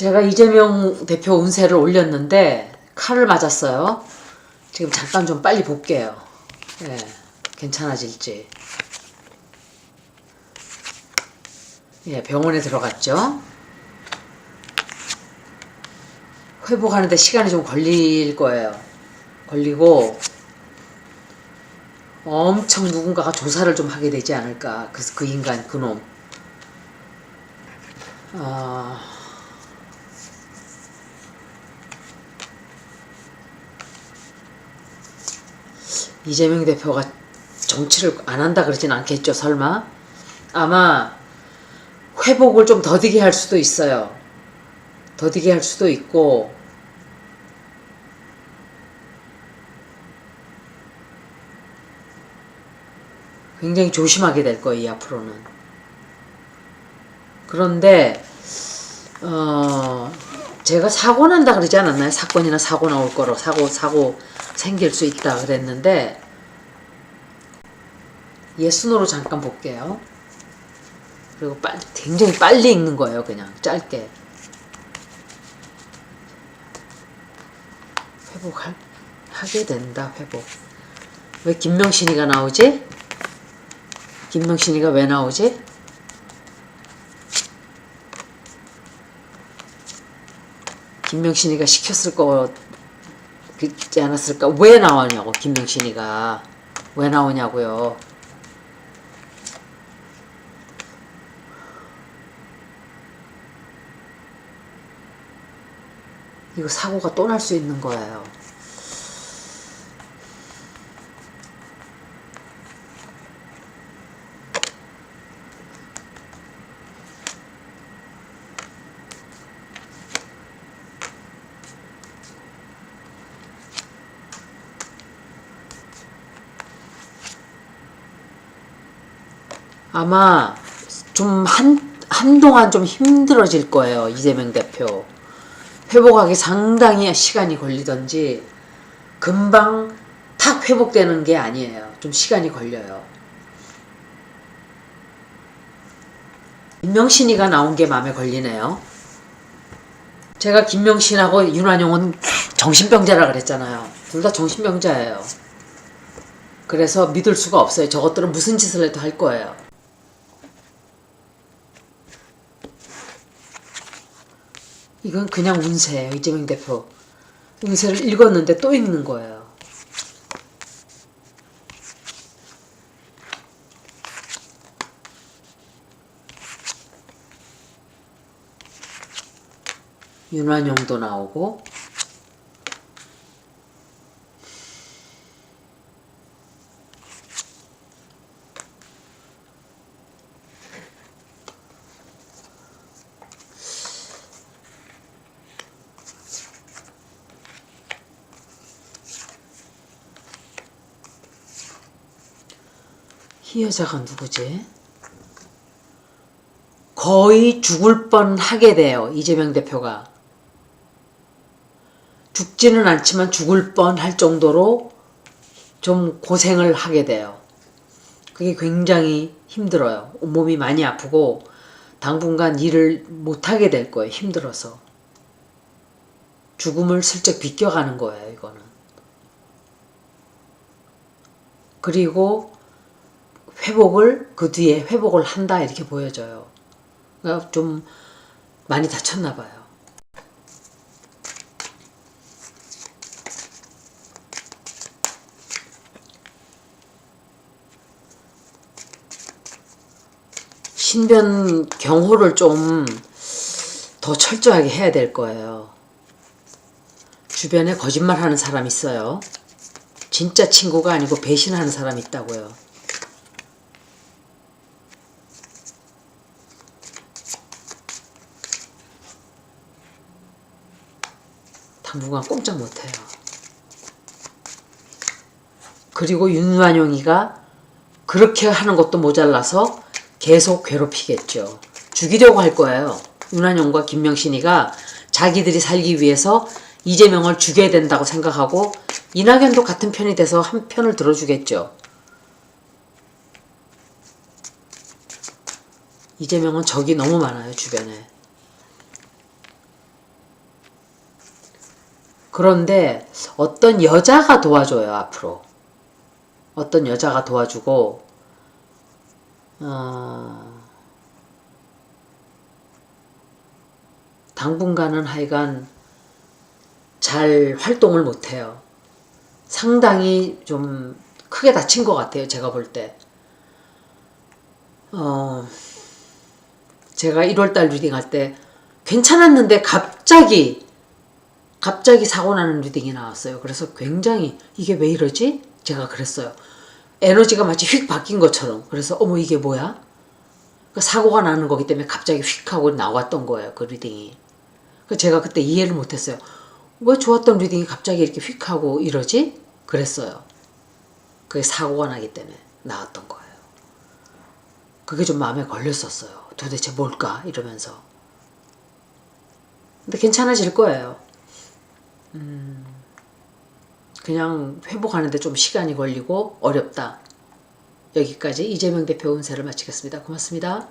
제가 이재명 대표 운세를 올렸는데 칼을 맞았어요. 지금 잠깐 좀 빨리 볼게요. 예, 괜찮아질지. 예, 병원에 들어갔죠. 회복하는데 시간이 좀 걸릴 거예요. 걸리고 엄청 누군가가 조사를 좀 하게 되지 않을까. 그래서 그 인간 그놈. 아. 이재명 대표가 정치를 안 한다 그러진 않겠죠, 설마? 아마 회복을 좀 더디게 할 수도 있어요. 더디게 할 수도 있고, 굉장히 조심하게 될 거예요, 이 앞으로는. 그런데, 어, 제가 사고 난다 그러지 않았나요? 사건이나 사고 나올 거로, 사고, 사고 생길 수 있다 그랬는데, 예순으로 잠깐 볼게요. 그리고 빨, 굉장히 빨리 읽는 거예요, 그냥. 짧게. 회복할, 하게 된다, 회복. 왜 김명신이가 나오지? 김명신이가 왜 나오지? 김명신이가 시켰을 거지 않았을까? 왜 나오냐고 김명신이가 왜 나오냐고요? 이거 사고가 또 날 수 있는 거예요. 아마 좀 한, 한동안 좀 힘들어질 거예요. 이재명 대표. 회복하기 상당히 시간이 걸리던지 금방 탁 회복되는 게 아니에요. 좀 시간이 걸려요. 김명신이가 나온 게 마음에 걸리네요. 제가 김명신하고 윤환용은 정신병자라 그랬잖아요. 둘 다 정신병자예요. 그래서 믿을 수가 없어요. 저것들은 무슨 짓을 해도 할 거예요. 이건 그냥 운세예요. 이재명 대표. 운세를 읽었는데 또 읽는 거예요. 윤환용도 나오고 이 여자가 누구지? 거의 죽을 뻔 하게 돼요. 이재명 대표가. 죽지는 않지만 죽을 뻔할 정도로 좀 고생을 하게 돼요. 그게 굉장히 힘들어요. 몸이 많이 아프고 당분간 일을 못하게 될 거예요. 힘들어서. 죽음을 슬쩍 비껴가는 거예요. 이거는. 그리고 회복을 그 뒤에 회복을 한다 이렇게 보여져요. 그러니까 좀 많이 다쳤나 봐요. 신변 경호를 좀 더 철저하게 해야 될 거예요. 주변에 거짓말 하는 사람 있어요. 진짜 친구가 아니고 배신하는 사람 있다고요. 당분간 꼼짝 못해요. 그리고 윤완용이가 그렇게 하는 것도 모자라서 계속 괴롭히겠죠. 죽이려고 할 거예요. 윤완용과 김명신이가 자기들이 살기 위해서 이재명을 죽여야 된다고 생각하고 이낙연도 같은 편이 돼서 한 편을 들어주겠죠. 이재명은 적이 너무 많아요, 주변에. 그런데 어떤 여자가 도와줘요, 앞으로. 어떤 여자가 도와주고, 어, 당분간은 하여간 잘 활동을 못해요. 상당히 좀 크게 다친 것 같아요, 제가 볼 때. 어, 제가 1월달 리딩할 때 괜찮았는데 갑자기 갑자기 사고 나는 리딩이 나왔어요. 그래서 굉장히 이게 왜 이러지? 제가 그랬어요. 에너지가 마치 휙 바뀐 것처럼. 그래서 어머 이게 뭐야? 그 사고가 나는 거기 때문에 갑자기 휙 하고 나왔던 거예요. 그 리딩이. 그 제가 그때 이해를 못했어요. 왜 좋았던 리딩이 갑자기 이렇게 휙 하고 이러지? 그랬어요. 그게 사고가 나기 때문에 나왔던 거예요. 그게 좀 마음에 걸렸었어요. 도대체 뭘까? 이러면서. 근데 괜찮아질 거예요. 음, 그냥 회복하는데 좀 시간이 걸리고 어렵다. 여기까지 이재명 대표 운세를 마치겠습니다. 고맙습니다.